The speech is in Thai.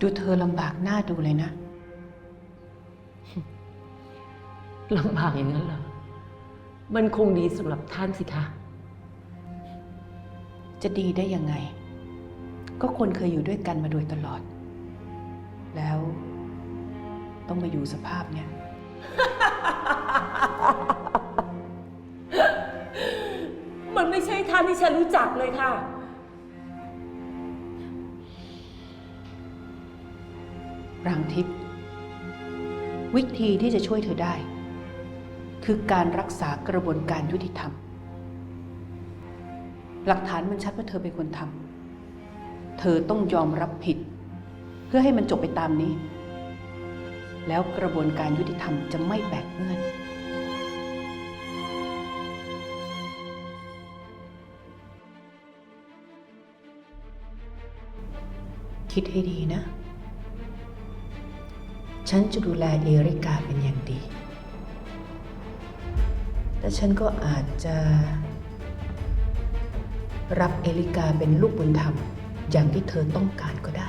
ดูเธอลำบากหน้าดูเลยนะ ลำบากอย่างนั้นเหรอ มันคงดีสำหรับท่านสิคะ จะดีได้ยังไง ก็คนเคยอยู่ด้วยกันมาโดยตลอด แล้วต้องมาอยู่สภาพเนี่ย มันไม่ใช่ท่านที่ฉันรู้จักเลยค่ะ รางทิพย์วิธีที่จะช่วยเธอได้ คือการรักษากระบวนการยุติธรรม หลักฐานมันชัดว่าเธอเป็นคนทำเธอต้องยอมรับผิด เพื่อให้มันจบไปตามนี้ แล้วกระบวนการยุติธรรมจะไม่แบกเงื่อนคิดให้ดีนะ ฉันจะดูแลเอริกาเป็นอย่างดี และฉันก็อาจจะรับเอริกาเป็นลูกบุญธรรมอย่างที่เธอต้องการก็ได้